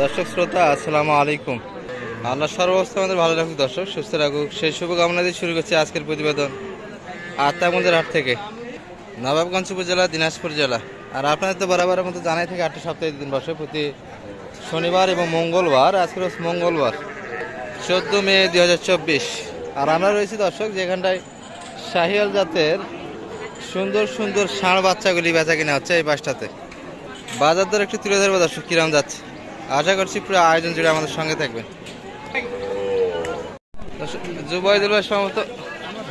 দর্শক শ্রোতা, আসসালামু আলাইকুম। আল্লাহ সর্বাবস্থা আমাদের ভালো রাখুক দর্শক, সুস্থ রাখুক সেই শুভকামনা দিয়ে শুরু করছি আজকের প্রতিবেদন আত্মাগঞ্জের হাট থেকে। নবাবগঞ্জ উপজেলা, দিনাজপুর জেলা। আর আপনাদের তো বরাবরের মতো জানাই থেকে, আটটা সপ্তাহে দিন বসে। প্রতি শনিবার এবং মঙ্গলবার আজকে রোজ মঙ্গলবার, চোদ্দ মে দুই হাজার চব্বিশ। আর আমরা রয়েছি দর্শক, যেখানটায় শাহিয়াল জাতের সুন্দর সুন্দর ষাঁড় বাচ্চাগুলি বেচা কিনা হচ্ছে এই পাশটাতে। বাজার দর একটু তুলে ধরবো দর্শক, কিরম যাচ্ছে? আশা করছি পুরো আয়োজন জুড়ে আমাদের সঙ্গে থাকবেন দর্শক, জুবাইদুল ভাই সম্ভবত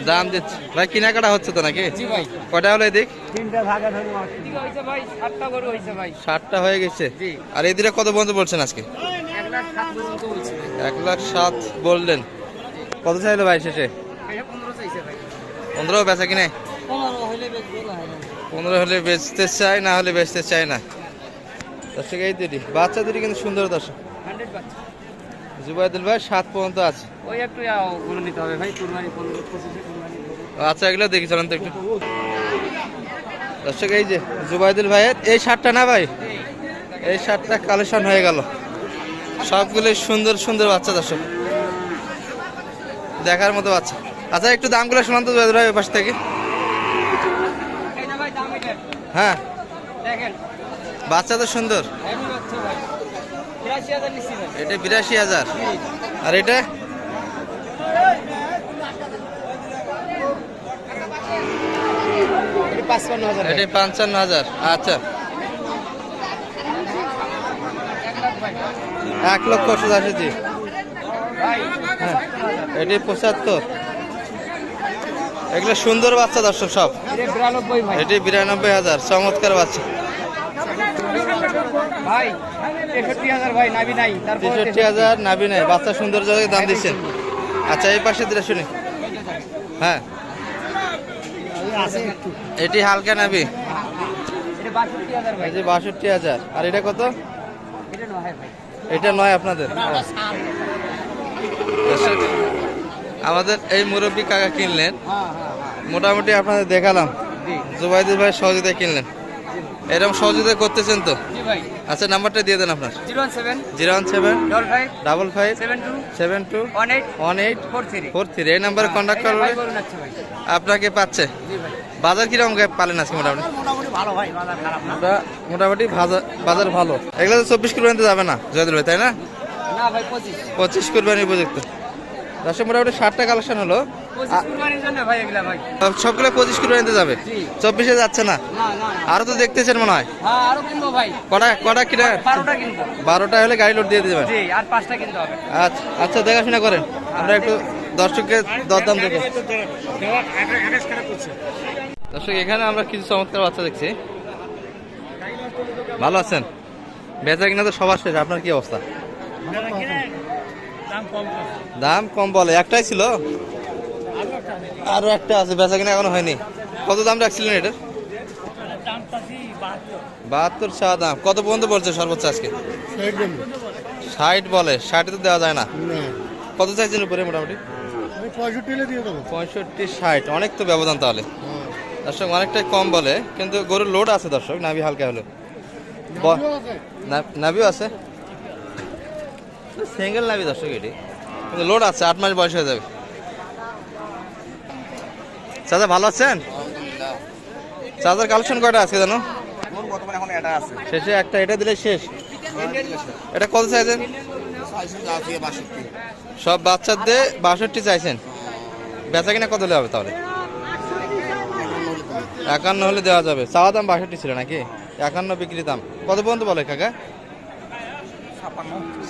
দাম দিচ্ছে। ভাই কেনাকাটা হচ্ছে তো নাকি? জি ভাই। কটা হলো এদিক? তিনটা ভাগে ধরে এদিকে হয়েছে ভাই সাতটা ষাটটা হয়ে গেছে? আর এদিকে কত পর্যন্ত বলছেন আজকে? এক লাখ সাত বললেন। কত চাইলো ভাই শেষে? পনেরো চাইছে বেচা কিনে? পনেরো হলে বেচতে চাই না হলে বেচতে চাই না। দর্শক এই দুটি। বাচ্চা দুটি কিন্তু সুন্দর দর্শক। জুবাইদুল ভাই সাত পর্যন্ত আছে। ওই একটু নিতে হবে ভাই কুরবানি। আচ্ছা এগুলো দেখি চলেন তো একটু। দর্শক এই যে জুবাইদুল ভাইয়ের এই শার্টটা না ভাই? এই শার্টটা কালেকশন হয়ে গেল। সবগুলোই সুন্দর সুন্দর বাচ্চা দর্শক। দেখার মতো বাচ্চা। আচ্ছা একটু দামগুলো শোনান তো জুবাইদুল ভাই ওই পাশ থেকে। হ্যাঁ। দেখেন। বাচ্চা তো সুন্দর। এটা বিরাশি হাজার। আর এটা? এটা পঞ্চান্ন হাজার আচ্ছা। এক লক্ষ ভাই হ্যাঁ। এটি পঁচাত্তর। এগুলো সুন্দর বাচ্চা দর্শক সব। এটা বিরানব্বই হাজার চমৎকার বাচ্চা। ভাই তেষট্টি হাজার নাবি নাই তেষট্টি হাজার নাবি বাচ্চা সুন্দর জায়গায় দাম দিচ্ছেন। আচ্ছা এই পাশে দিলে শুনি। হ্যাঁ। এটি হালকা নাবি এটা বাষট্টি হাজার এই যে বাষট্টি হাজার। আর এটা কত? এটা নয় ভাই। এটা নয় আপনাদের। আমাদের এই মুরব্বী কাকা কিনলেন। হ্যাঁ হ্যাঁ হ্যাঁ। মোটামুটি আপনাদের দেখালাম। জুবাইদুল ভাই সহযোগিতা কিনলেন। এরকম সহযোগিতা করতেছেন তো? আচ্ছা নাম্বারটা দিয়ে দেন আপনার। Zero one seven zero one seven double five seven two one eight four three. এই নাম্বারে কন্ট্যাক্ট করলে বলুন আচ্ছা আপনাকে পাচ্ছে। বাজার কীরকম পালেন আজকে মোটামুটি? মোটামুটি বাজার ভালো। এগুলো তো চব্বিশ কুরবানিতে যাবে না জয়দুল ভাই তাই না? পঁচিশ কুরবানি উপযুক্ত। দশে মোটামুটি ষাটটা কালেকশন হলো। সবগুলো পঁচিশ কুরবানিতে যাবে? চব্বিশে যাচ্ছে না? আরও তো দেখতেছেন মনে হয়। হ্যাঁ কটা কটা কিনা? বারোটা হলে গাড়ি লোড দিয়ে দেবেন আচ্ছা আচ্ছা দেখাশোনা করেন। আমরা একটু দর্শককে দরদাম দেখে দর্শক এখানে আমরা কিছু চমৎকার বাচ্চা দেখছি। ভালো আছেন? বেচা কিনা তো সবার শেষ। আপনার কি অবস্থা? দাম কম বলে একটাই ছিল? আরও একটা আছে বেচা কিনা এখনও হয়নি। কত দাম রাখছিলেন এটার? দাম বাহাত্তর। চা দাম। কত পর্যন্ত পড়ছে সর্বোচ্চ আজকে? ষাট বলে। ষাটে তো দেওয়া যায় না। কত চাইছেন উপরে মোটামুটি? পঁয়ষট্টি ষাট। অনেক তো ব্যবধান তাহলে। দর্শক অনেকটাই কম বলে কিন্তু গরুর লোড আছে দর্শক নাভি হালকা হলো ব- না- নাভিও আছে? সিঙ্গেল নাভি দর্শক এটি। কিন্তু লোড আছে, আট মাস বয়স হয়ে যাবে। চাচা ভালো আছেন? চাচার কালেকশন কয়টা আছে জানো? শেষে একটা, এটা দিলে শেষ। এটা কত চাইছেন? সব বাচ্চাদের বাষট্টি চাইছেন। বেচা কিনা কত হবে তাহলে? একান্ন হলে দেওয়া যাবে। চাওয়া দাম বাষট্টি ছিল নাকি? একান্ন বিক্রি দাম। কত পর্যন্ত বলে কাকা?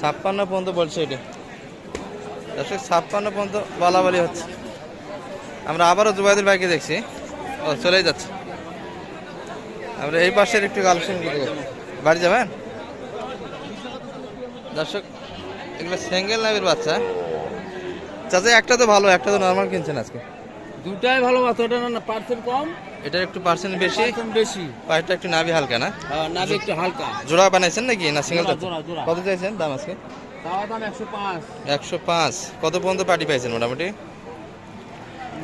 ছাপ্পান্ন। পর্যন্ত বলছে এটা। দর্শক ছাপ্পান্ন পর্যন্ত বলা বলি হচ্ছে। আমরা আবারও জুবাইদুল ভাইকে দেখছি। ও চলেই যাচ্ছে। আমরা এই পাশের একটু কালেকশন করতে বাড়ি যাবেন? দর্শক এগুলো সিঙ্গেল নামের বাচ্চা। চাচা একটা তো ভালো একটা তো নর্মাল কিনছেন আজকে। দুটাই ভালো বাচ্চা ওটা না পার্সেন্ট কম। এটার একটু পার্সেন্ট বেশি? বেশি। পায়েরটা একটু নাভি হালকা না? নাবি একটু হালকা। জোড়া বানাইছেন নাকি? না সিঙ্গেল। কত চাইছেন দাম আজকে? দাম একশো পাঁচ। কত পর্যন্ত পার্টি পাইছেন মোটামুটি?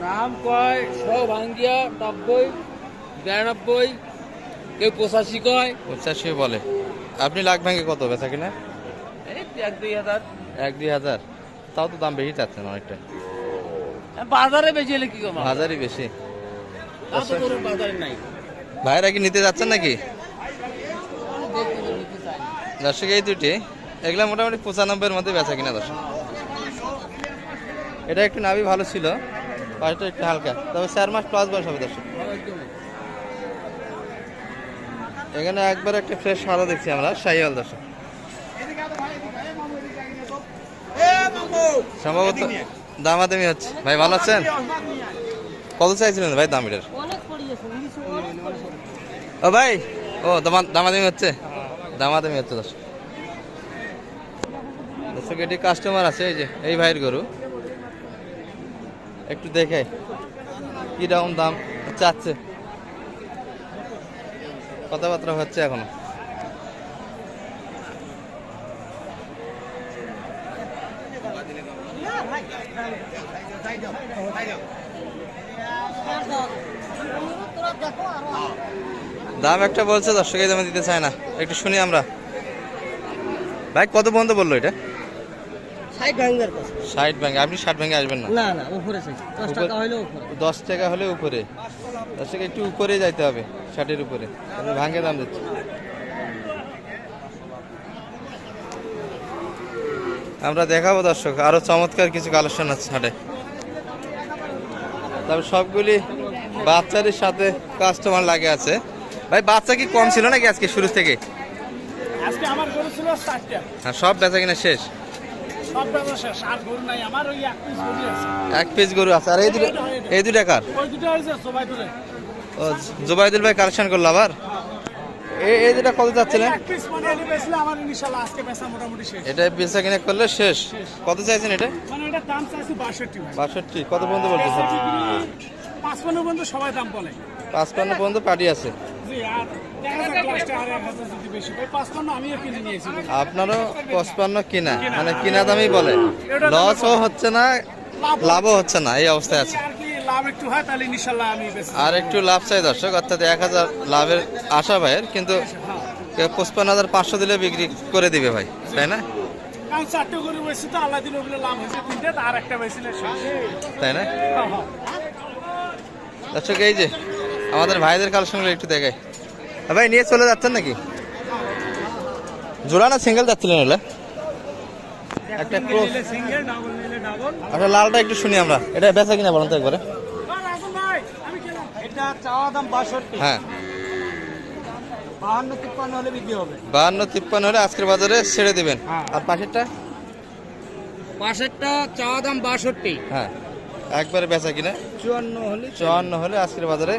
নাম কয়? সব ভাঙ্গিয়া নব্বই বিরানব্বই কেউ পঁচাশি কয়। পঁচাশি বলে। আপনি লাখ ভাঙে কত বেচা কিনা এই এক দুই হাজার। এক দুই হাজার। তাও তো দাম বেশি চাচ্ছেন অনেকটা। বাজারে বেশি হলে কি করব হাজারই বেশি। ভাইরা কি নিতে যাচ্ছেন নাকি? দর্শক, এই দুটি এগুলা মোটামুটি পঁচানব্বইয়ের মধ্যে বেচা কিনা দর্শক। এটা একটু নাবি ভালো ছিল, পাশটা একটু হালকা। তবে চার মাস প্লাস বয়স হবে দর্শক। এখানে একবার একটা ফ্রেশ সাদা দেখছি আমরা, শাহিওয়াল দর্শক। সম্ভবত দামাদামি হচ্ছে। ভাই, ভালো আছেন? কত চাইছিলেন ভাই দাম এটার? ও ভাই, ও দামা দামাদামি হচ্ছে? দামাদামি হচ্ছে, দর্শক। দর্শক, এটি কাস্টমার আছে, এই যে, এই ভাইয়ের গরু। একটু দেখে কীরকম দাম চাচ্ছে? কথাবার্তা হচ্ছে এখনও। দাম একটা বলছে দর্শক এই দামে দিতে চায় না। একটু শুনি আমরা। ভাই কত পর্যন্ত বলল এটা? ষাট ব্যাঙ্গে। আপনি ষাট ব্যাঙ্গে আসবেন না? না না উপরে দশ টাকা হইলে উপরে। দশ টাকা হলে উপরে। একটু উপরে যাইতে হবে ষাটের উপরে। ভাঙ্গে দাম দিচ্ছি। আমরা দেখাবো দর্শক। আরও চমৎকার কিছু কালেকশন আছে হাটে। তবে সবগুলি বাচ্চাদের সাথে কাস্টমার লাগে আছে। ভাই বাচ্চা কি কম ছিল নাকি আজকে শুরু থেকে? আজকে আমার গরু ছিল ষাটটা হ্যাঁ সব বেচা কিনা শেষ? সব ব্যবসা শেষ আর গরু নাই। আমার ওই এক পিস গরু আছে। এক পিস গরু আছে। আর এই দুটো এই দুটা কার? ওই দুটো হয়েছে সবাই তুলে ও জুবাইদুল ভাই কালেকশন করল আবার? এই এই দুটা কত যাচ্ছিলেন? এক পিস মানে এনে বেচলে আমার ইনশাল্লাহ আজকে বেচা মোটামুটি শেষ। এটা বেচা কিনা করলে শেষ। কত চাইছেন এটা? মানে এটা দাম চাইছি বাষট্টি ভাই। বাষট্টি। কত পর্যন্ত বলতেছে পাঁচপান্ন পর্যন্ত সবাই দাম বলে। পাঁচপান্ন পর্যন্ত পার্টি আছে। আপনারও পঁচপান্ন কিনা মানে কিনা দামই বলে। লসও হচ্ছে না লাভও হচ্ছে না। এই অবস্থায় আছে। আর একটু লাভ চাই দর্শক অর্থাৎ এক হাজার লাভের আশা ভাইয়ের কিন্তু পঁচপান্ন হাজার পাঁচশো দিলে বিক্রি করে দিবে ভাই তাই না? তাই না? হ্যাঁ, হ্যাঁ। দর্শক এই যে আমাদের ভাইদের কালেকশনগুলো একটু দেখাই ভাই নিয়ে চলে যাচ্ছেন নাকি? জোড়া না সিঙ্গেল যাচ্ছিলেন এগুলো? একটা ক্রস আচ্ছা লালটা একটু শুনি আমরা। এটা বেচা কিনা বলেন তো একবারে? হ্যাঁ। বাহান্ন তিপ্পান্ন হলে হলে আজকের বাজারে ছেড়ে দিবেন। হ্যাঁ। আর পাশেরটা? পাশেরটা চাওয়া দাম বাষট্টি। হ্যাঁ। একবারে বেচা কিনা? চুয়ান্ন হলে চুয়ান্ন। হলে আজকের বাজারে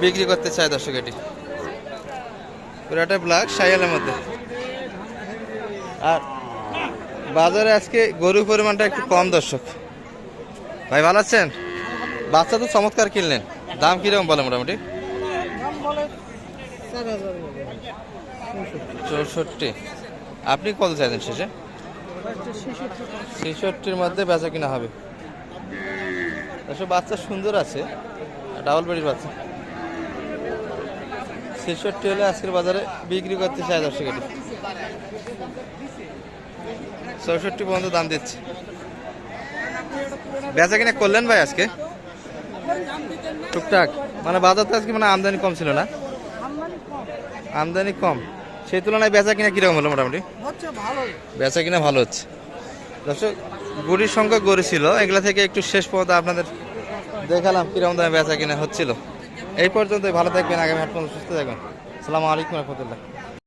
বিক্রি করতে চায় দর্শক এটি। পুরাটা ব্ল্যাক সাইয়ালের মধ্যে। আর বাজারে আজকে গরুর পরিমাণটা একটু কম দর্শক। ভাই ভালো আছেন? বাচ্চা তো চমৎকার কিনলেন। দাম কীরকম বলে মোটামুটি? চৌষট্টি। আপনি কত চাইছেন শেষে? ছেষট্টির মধ্যে বেচা কিনা হবে। এসব বাচ্চা সুন্দর আছে ডাবল বেডির বাচ্চা। ছেষট্টি হলে আজকের বাজারে বিক্রি করতে চায় দর্শক এটি চৌষট্টি পর্যন্ত দাম দিচ্ছে। বেচা কিনা করলেন ভাই আজকে? টুকটাক। মানে বাজার তো আজকে মানে আমদানি কম ছিল না? আমদানি কম। সেই তুলনায় বেচা কিনা কীরকম হলো মোটামুটি? বেচা কিনা ভালো হচ্ছে। দর্শক গরির সংখ্যা গরু ছিল। এগুলা থেকে একটু শেষ পর্যন্ত আপনাদের দেখালাম কীরকম দামে বেচা কিনা হচ্ছিল। এই পর্যন্ত ভালো থাকবেন, আগামী হাট সুস্থ থাকবেন। সালামু আলাইকুম রহমতুল্লাহ।